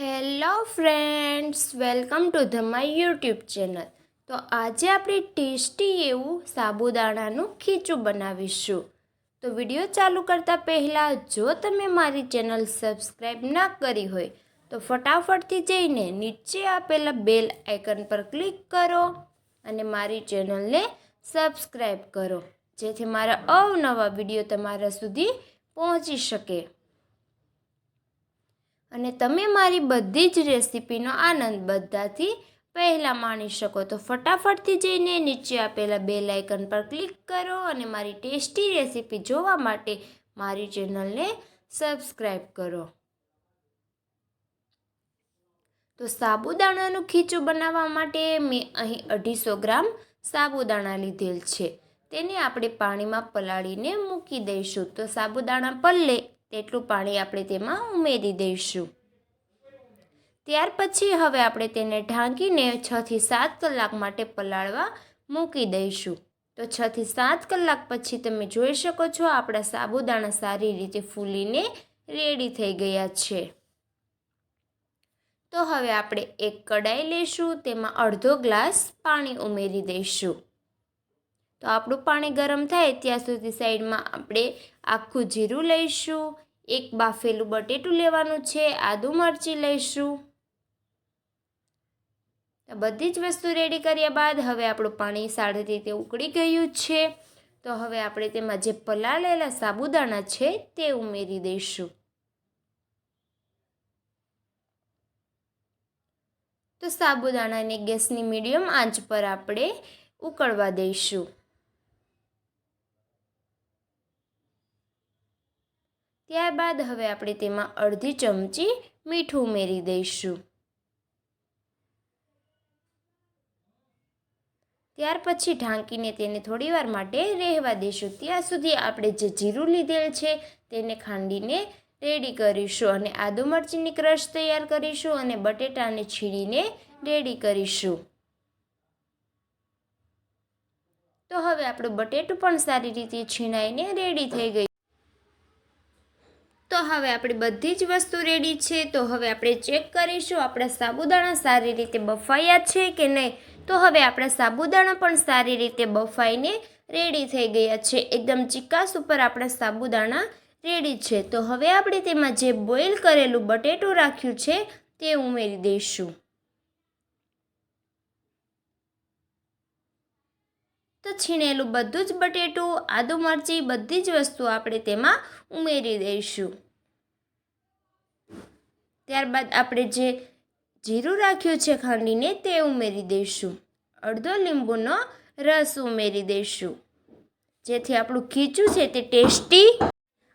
Hello friends, welcome to the my YouTube channel. તો આજે આપણે ટેસ્ટી એવું સાબુદાણાનું ખીચું બનાવીશું. તો વીડિયો ચાલુ કરતાં પહેલાં જો તમે મારી ચેનલ સબસ્ક્રાઈબ ના કરી હોય, તો ફટાફટથી જઈને નીચે આપેલા બેલ આઇકન પર ક્લિક કરો અને મારી ચેનલને સબસ્ક્રાઈબ કરો, જેથી મારા અવનવા વીડિયો તમારા સુધી પહોંચી શકે. અને તમે મારી બધી જ રેસિપીનો આનંદ બધાથી પહેલાં માણી શકો. તો ફટાફટથી જઈને નીચે આપેલા બે લાઇકન પર ક્લિક કરો અને મારી ટેસ્ટી રેસિપી જોવા માટે મારી ચેનલને સબસ્ક્રાઈબ કરો. તો સાબુદાણાનું ખીચું બનાવવા માટે મેં અહીં અઢીસો ગ્રામ સાબુદાણા લીધેલ છે. તેને આપણે પાણીમાં પલાળીને મૂકી દઈશું. તો સાબુદાણા પલળે. તેટલું પાણી આપણે તેમાં ઉમેરી દઈશું. ત્યાર પછી હવે આપણે તેને ઢાંકીને છથી સાત કલાક માટે પલાળવા મૂકી દઈશું. તો છથી સાત કલાક પછી તમે જોઈ શકો છો આપણા સાબુદાણા સારી રીતે ફૂલીને રેડી થઈ ગયા છે. તો હવે આપણે એક કડાઈ લઈશું, તેમાં અડધો ગ્લાસ પાણી ઉમેરી દઈશું. તો આપણું પાણી ગરમ થાય ત્યાં સુધી સાઈડમાં આપણે આખું જીરું લઈશું, એક બાફેલું બટેટું લેવાનું છે, આદુ મરચી લઈશું. બધી જ વસ્તુ રેડી કર્યા બાદ હવે આપણું પાણી સારી રીતે ઉકળી ગયું છે. તો હવે આપણે તેમાં જે પલાળેલા સાબુદાણા છે તે ઉમેરી દઈશું. તો સાબુદાણાને ગેસની મીડિયમ આંચ પર આપણે ઉકળવા દઈશું. ત્યારબાદ હવે આપણે તેમાં અડધી ચમચી મીઠું ઉમેરી દઈશું. ત્યાર પછી ઢાંકીને તેને થોડીવાર માટે રહેવા દઈશું. ત્યાં સુધી આપણે જે જીરું લીધેલ છે તેને ખાંડીને રેડી કરીશું અને આદુ મરચીની ક્રશ તૈયાર કરીશું અને બટેટાને છીણીને રેડી કરીશું. તો હવે આપણું બટેટું પણ સારી રીતે છીણાઈને રેડી થઈ ગયું. હવે આપણી બધી જ વસ્તુ રેડી છે, તો હવે આપણે ચેક કરીશું આપણા સાબુદાણા સારી રીતે બફાયા છે કે નહીં. તો હવે આપણા સાબુદાણા પણ સારી રીતે બફાઈને રેડી થઈ ગયા છે. એકદમ ચિકાસ ઉપર આપણા સાબુદાણા રેડી છે. તો હવે આપણે તેમાં જે બોઇલ કરેલું બટેટું રાખ્યું છે, તે ઉમેરી દઈશું. તો છીણેલું બધું જ બટેટું, આદુ મરચી બધી જ વસ્તુ આપણે તેમાં ઉમેરી દઈશું. ત્યારબાદ આપણે જે જીરું રાખ્યું છે ખાંડીને તે ઉમેરી દઈશું. અડધો લીંબુનો રસ ઉમેરી દઈશું. જેથી આપણું ખીચું છે તે ટેસ્ટી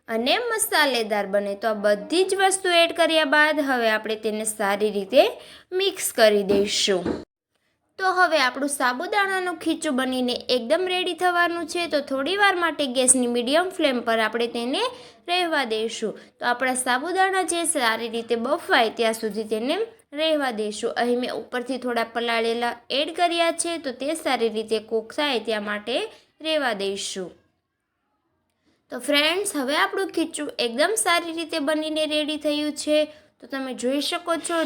અને મસાલેદાર બને. તો આ બધી જ વસ્તુ એડ કર્યા બાદ હવે આપણે તેને સારી રીતે મિક્સ કરી દઈશું. તો હવે આપણું સાબુદાણાનું ખીચું બનીને એકદમ રેડી થવાનું છે. તો થોડીવાર માટે ગેસની મીડિયમ ફ્લેમ પર આપણે તેને રહેવા દઈશું. તો આપણા સાબુદાણા જે સારી રીતે બફાય ત્યાં સુધી તેને રહેવા દઈશું. અહીં મેં ઉપરથી થોડા પલાળેલા એડ કર્યા છે, તો તે સારી રીતે કૂક થાય ત્યાં માટે રહેવા દઈશું. તો ફ્રેન્ડ્સ હવે આપણું ખીચું એકદમ સારી રીતે બનીને રેડી થયું છે. તો તમે જોઈ શકો છો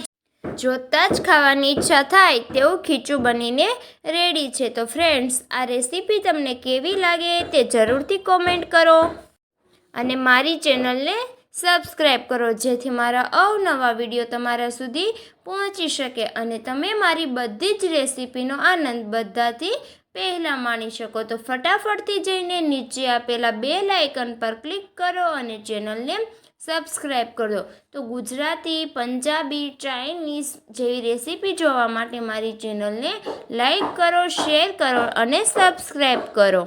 જોતાં જ ખાવાની ઈચ્છા થાય તેવું ખીચું બનીને રેડી છે. તો ફ્રેન્ડ્સ આ રેસીપી તમને કેવી લાગે તે જરૂરથી કોમેન્ટ કરો અને મારી ચેનલને સબસ્ક્રાઈબ કરો, જેથી મારા અવનવા વીડિયો તમારા સુધી પહોંચી શકે અને તમે મારી બધી જ રેસીપીનો આનંદ બધાથી પહેલાં માણી શકો. તો ફટાફટથી જઈને નીચે આપેલા બે લાઇકન પર ક્લિક કરો અને ચેનલને સબસ્ક્રાઈબ કરો તો ગુજરાતી, પંજાબી, ચાઇનીઝ જેવી રેસીપી જોવા માટે મારી ચેનલને લાઈક કરો, શેર કરો અને સબસ્ક્રાઈબ કરો.